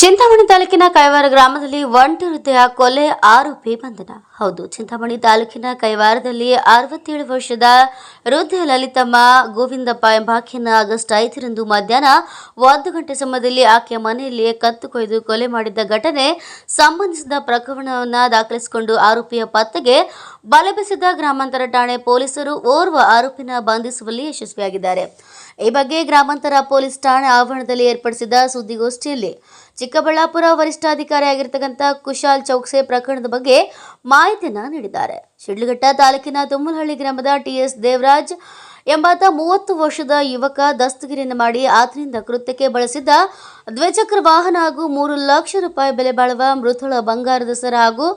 ಚಿಂತಾಮಣಿ ತಾಲೂಕಿನ ಕೈವಾರ ಗ್ರಾಮದಲ್ಲಿ ಒಂಟಿ ಹೃದಯ ಕೊಲೆ ಆರೋಪಿ ಬಂಧನ. ಹೌದು, ಚಿಂತಾಮಣಿ ತಾಲೂಕಿನ ಕೈವಾರದಲ್ಲಿ ಅರವತ್ತೇಳು ವರ್ಷದ ವೃದ್ಧ ಲಲಿತಮ್ಮ ಗೋವಿಂದಪ್ಪ ಎಂಬಾಕೆಯನ್ನು ಆಗಸ್ಟ್ ಐದರಂದು ಮಧ್ಯಾಹ್ನ ಒಂದು ಗಂಟೆ ಸಮಯದಲ್ಲಿ ಆಕೆಯ ಮನೆಯಲ್ಲಿಯೇ ಕತ್ತು ಕೊಯ್ದು ಕೊಲೆ ಮಾಡಿದ್ದ ಘಟನೆ ಸಂಬಂಧಿಸಿದ ಪ್ರಕರಣವನ್ನು ದಾಖಲಿಸಿಕೊಂಡು ಆರೋಪಿಯ ಪತ್ತೆಗೆ ಬಲಬೆಸಿದ ಬೀಸಿದ ಗ್ರಾಮಾಂತರ ಠಾಣೆ ಪೊಲೀಸರು ಓರ್ವ ಆರೋಪಿನ ಬಂಧಿಸುವಲ್ಲಿ ಯಶಸ್ವಿಯಾಗಿದ್ದಾರೆ. ಈ ಬಗ್ಗೆ ಗ್ರಾಮಾಂತರ ಪೊಲೀಸ್ ಠಾಣೆ ಆವರಣದಲ್ಲಿ ಏರ್ಪಡಿಸಿದ ಸುದ್ದಿಗೋಷ್ಠಿಯಲ್ಲಿ ಚಿಕ್ಕಬಳ್ಳಾಪುರ ವರಿಷ್ಠಾಧಿಕಾರಿ ಆಗಿರತಕ್ಕಂಥ ಕುಶಾಲ್ ಚೌಕ್ಸೆ ಪ್ರಕರಣದ ಬಗ್ಗೆ ಮಾಹಿತಿಯನ್ನ ನೀಡಿದ್ದಾರೆ. ಶಿಡ್ಲಘಟ್ಟ ತಾಲೂಕಿನ ತುಮ್ಮಲಹಳ್ಳಿ ಗ್ರಾಮದ ಟಿಎಸ್ ದೇವರಾಜ್ ಎಂಬಾತ ಮೂವತ್ತು ವರ್ಷದ ಯುವಕ ದಸ್ತಗಿರಿಯನ್ನು ಮಾಡಿ ಆತನಿಂದ ಕೃತ್ಯಕ್ಕೆ ಬಳಸಿದ್ದ ದ್ವಿಚಕ್ರ ವಾಹನ ಹಾಗೂ ಮೂರು ಲಕ್ಷ ರೂಪಾಯಿ ಬೆಲೆ ಬಾಳುವ ಮೃತಳ ಬಂಗಾರದ ಸರ ಹಾಗೂ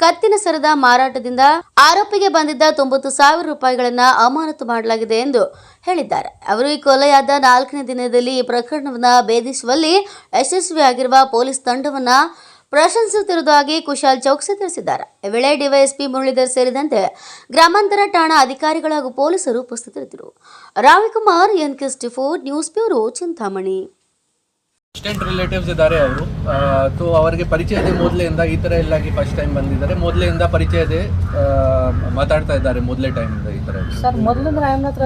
ಕತ್ತಿನ ಸರದ ಮಾರಾಟದಿಂದ ಆರೋಪಿಗೆ ಬಂದಿದ್ದ ತೊಂಬತ್ತು ಸಾವಿರ ರೂಪಾಯಿಗಳನ್ನ ಅಮಾನತು ಮಾಡಲಾಗಿದೆ ಎಂದು ಹೇಳಿದ್ದಾರೆ. ಅವರು ಈ ಕೊಲೆಯಾದ ನಾಲ್ಕನೇ ದಿನದಲ್ಲಿ ಈ ಪ್ರಕರಣವನ್ನು ಭೇದಿಸುವಲ್ಲಿ ಯಶಸ್ವಿಯಾಗಿರುವ ಪೊಲೀಸ್ ತಂಡವನ್ನ ಪ್ರಶಂಸಿಸುತ್ತಿರುವುದಾಗಿ ಕುಶಾಲ್ ಚೌಕ್ಸಿ ತಿಳಿಸಿದ್ದಾರೆ ಈ ವೇಳೆ ಡಿವೈಎಸ್ಪಿ ಮುರಳೀಧರ್ ಸೇರಿದಂತೆ ಗ್ರಾಮಾಂತರ ಠಾಣಾ ಅಧಿಕಾರಿಗಳು ಹಾಗೂ ಪೊಲೀಸರು ಉಪಸ್ಥಿತರಿದ್ದರು. Ravikumar N four news bureau Chintamani. Assistant relatives ಇದ್ದಾರೆ ಅವರು. ಸೊ ಅವರಿಗೆ ಪರಿಚಯ ಇದೆ ಮೊದಲೆಯಿಂದ ಈ ಥರ ಎಲ್ಲಾಗಿ ಫಸ್ಟ್ ಟೈಮ್ ಬಂದಿದ್ದಾರೆ. ಮೊದಲೆಯಿಂದ ಪರಿಚಯ ಇದೆ ಆ, ಮಾತಾಡ್ತಾ ಇದ್ದಾರೆ ಮೊದಲೇ ಟೈಮಿಂದ ಈ ಥರ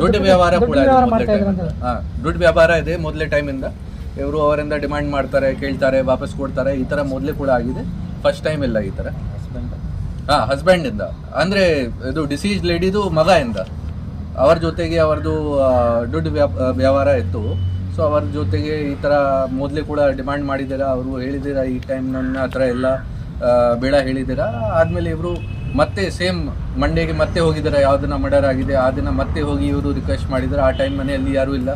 ದುಡ್ಡು ವ್ಯವಹಾರ ಕೂಡ ಇದೆ ಮೊದಲೇ ಹಾ ದುಡ್ಡು ವ್ಯವಹಾರ ಇದೆ ಮೊದಲೇ ಟೈಮಿಂದ ಇವರು ಅವರಿಂದ ಡಿಮ್ಯಾಂಡ್ ಮಾಡ್ತಾರೆ ಕೇಳ್ತಾರೆ ವಾಪಸ್ ಕೊಡ್ತಾರೆ ಈ ಥರ ಮೊದಲೇ ಕೂಡ ಆಗಿದೆ. ಫಸ್ಟ್ ಟೈಮ್ ಇಲ್ಲ ಈ ಥರ ಹಾ ಹಸ್ಬೆಂಡ್ ಇಂದ. ಅಂದ್ರೆ ಇದು ಡಿಸೀಸ್ ಲೇಡಿದು ಮಗ ಇಂದ. ಅವ್ರ ಜೊತೆಗೆ ಅವರದು ದುಡ್ಡು ವ್ಯವಹಾರ ಇತ್ತು. ಸೊ ಅವ್ರ ಜೊತೆಗೆ ಈ ತರ ಮೊದಲೇ ಕೂಡ ಡಿಮ್ಯಾಂಡ್ ಮಾಡಿದ್ದೀರಾ? ಅವರು ಹೇಳಿದ್ದೀರಾ ಈ ಟೈಮ್ ನನ್ನ ಹತ್ರ ಎಲ್ಲ ಬೇಡ ಹೇಳಿದ್ದೀರಾ? ಆದ್ಮೇಲೆ ಇವರು ಮತ್ತೆ ಸೇಮ್ ಮಂಡೇಗೆ ಮತ್ತೆ ಹೋಗಿದ್ದಾರೆ? ಯಾವ್ದನ್ನ ಮರ್ಡರ್ ಆಗಿದೆ ಆ ದಿನ ಮತ್ತೆ ಹೋಗಿ ಇವರು ರಿಕ್ವೆಸ್ಟ್ ಮಾಡಿದ್ದಾರೆ? ಆ ಟೈಮ್ ಮನೆಯಲ್ಲಿ ಯಾರೂ ಇಲ್ಲ.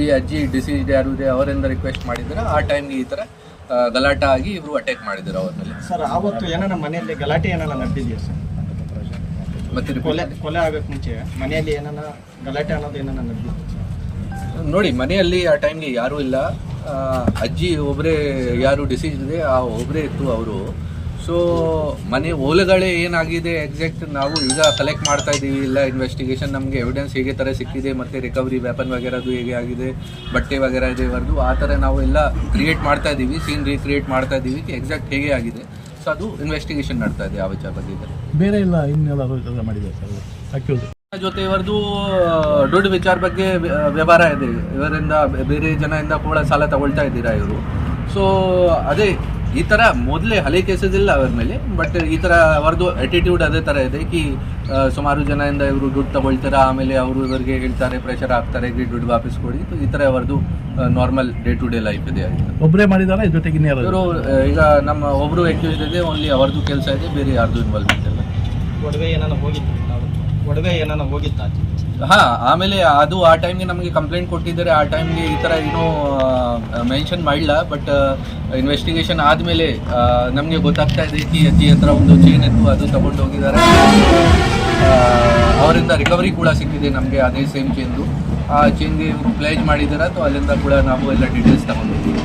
ಈ ಅಜ್ಜಿ ಡಿಸೀಸ್ ಯಾರು ಇದೆ ಅವರಿಂದ ರಿಕ್ವೆಸ್ಟ್ ಮಾಡಿದ್ರೆ ಆ ಟೈಮ್ಗೆ ಈ ತರ ಗಲಾಟೆ ಗಲಾಟ ಆಗಿ ಇವರು ಅಟ್ಯಾಕ್ ಮಾಡಿದ್ರು ಅವ್ರ ಮೇಲೆ ಸರ್ ಆವತ್ತು ಏನಾರ ಮನೆಯಲ್ಲಿ ಗಲಾಟೆ ಏನಾರ ನಡೆದಿದೆಯಾ ಸರ್? ಮತ್ತೆ ಕೊಲೆ ಕೊಲೆ ಆಗಕ್ಕೆ ಮುಂಚೆ ಮನೆಯಲ್ಲಿ ಏನಾರ ಗಲಾಟೆ ಅನ್ನೋದು ಏನಾರ ನಡೆದಿದೆ ನೋಡಿ ಮನೆಯಲ್ಲಿ ಆ ಟೈಮ್ಗೆ ಯಾರೂ ಇಲ್ಲ. ಅಜ್ಜಿ ಒಬ್ಬರೇ ಯಾರು ಡಿಸೀಸ್ ಇದೆ ಆ ಒಬ್ಬರೇ ಇತ್ತು ಅವರು. ಸೊ ಮನೆ ಓಲೆಗಳೇ ಏನಾಗಿದೆ ಎಕ್ಸಾಕ್ಟ್ ನಾವು ಈಗ ಕಲೆಕ್ಟ್ ಮಾಡ್ತಾ ಇದ್ದೀವಿ. ಇಲ್ಲ ಇನ್ವೆಸ್ಟಿಗೇಷನ್ ನಮಗೆ ಎವಿಡೆನ್ಸ್ ಹೇಗೆ ಥರ ಸಿಕ್ಕಿದೆ ಮತ್ತು ರಿಕವರಿ ವ್ಯಾಪನ್ ವಗೇರದು ಹೇಗೆ ಆಗಿದೆ ಬಟ್ಟೆ ವಗೇರ ಇದೆ ಇವರದು ಆ ಥರ ನಾವು ಎಲ್ಲ ಕ್ರಿಯೇಟ್ ಮಾಡ್ತಾ ಇದ್ದೀವಿ ಸೀನ್ ರೀಕ್ರಿಯೇಟ್ ಮಾಡ್ತಾ ಇದ್ದೀವಿ ಎಕ್ಸಾಕ್ಟ್ ಹೇಗೆ ಆಗಿದೆ. ಸೊ ಅದು ಇನ್ವೆಸ್ಟಿಗೇಷನ್ ನಡ್ತಾ ಇದೆ ಆ ವಿಚಾರ ಬಗ್ಗೆ ಬೇರೆ ಇಲ್ಲ ಇನ್ನೆಲ್ಲ ಮಾಡಿದೆ ಸರ್? ಜೊತೆ ಇವರದು ದುಡ್ಡು ವಿಚಾರ ಬಗ್ಗೆ ವ್ಯ- ವ್ಯವಹಾರ ಇದೆ. ಇವರಿಂದ ಬೇರೆ ಜನರಿಂದ ಕೂಡ ಸಾಲ ತಗೊಳ್ತಾ ಇದ್ದೀರಾ ಇವರು? ಸೊ ಅದೇ ಈ ತರ ಮೊದಲೇ ಹಳೆ ಕೇಸಸ್ ಇಲ್ಲ ಅವರ ಮೇಲೆ ಬಟ್ ಈ ತರ ಅವರದು ಅಟಿಟ್ಯೂಡ್ ಅದೇ ತರ ಇದೆ ಕಿ ಸುಮಾರು ಜನದಿಂದ ಇವರು ದುಡ್ಡು ತಗೊಳ್ತಾರೆ ಆಮೇಲೆ ಅವರು ಇವರಿಗೆ ಹೇಳ್ತಾರೆ ಪ್ರೆಷರ್ ಹಾಕ್ತಾರೆ ದುಡ್ಡು ವಾಪಸ್ ಕೊಡಿ ಈ ತರ ಅವರದು normal day to day life ಇದೆ ಒಬ್ಬರೇ ಮಾಡಿದಾರ? ಜೊತೆಗೆ ಇವರು ಈಗ ನಮ್ಮ ಒಬ್ರು ಅಕ್ಯೂಸ್ ಇದೆ ಓನ್ಲಿ ಅವರದು ಕೆಲಸ ಇದೆ ಬೇರೆ ಯಾರ್ದು ಇನ್ವಾಲ್ವ್ಮೆಂಟ್ ಇಲ್ಲ. ಒಡವೆ ಏನಾದ್ರು ಹೋಗಿತ್ತು ಒಡವೆ ಏನೋ ಹೋಗಿತ್ತಾ ಹಾ, ಆಮೇಲೆ ಅದು ಆ ಟೈಮ್ಗೆ ನಮಗೆ ಕಂಪ್ಲೇಂಟ್ ಕೊಟ್ಟಿದ್ದಾರೆ. ಆ ಟೈಮ್ಗೆ ಈ ಥರ ಏನೂ ಮೆನ್ಷನ್ ಮಾಡಿಲ್ಲ ಬಟ್ ಇನ್ವೆಸ್ಟಿಗೇಷನ್ ಆದಮೇಲೆ ನಮಗೆ ಗೊತ್ತಾಗ್ತಾ ಇದೆ ಈ ಅತಿ ಹತ್ರ ಒಂದು ಚೈನ್ ಇತ್ತು, ಅದು ತಗೊಂಡು ಹೋಗಿದ್ದಾರೆ. ಅವರಿಂದ ರಿಕವರಿ ಕೂಡ ಸಿಕ್ಕಿದೆ ನಮಗೆ, ಅದೇ ಸೇಮ್ ಚೇನ್ದು ಆ ಚೇನ್ಗೆ ಪ್ಲೇಜ್ ಮಾಡಿದ್ದಾರೆ ಅಥವಾ ಅಲ್ಲಿಂದ ಕೂಡ ನಾವು ಎಲ್ಲ ಡೀಟೇಲ್ಸ್ ತಗೊಂಡಿದ್ದೀವಿ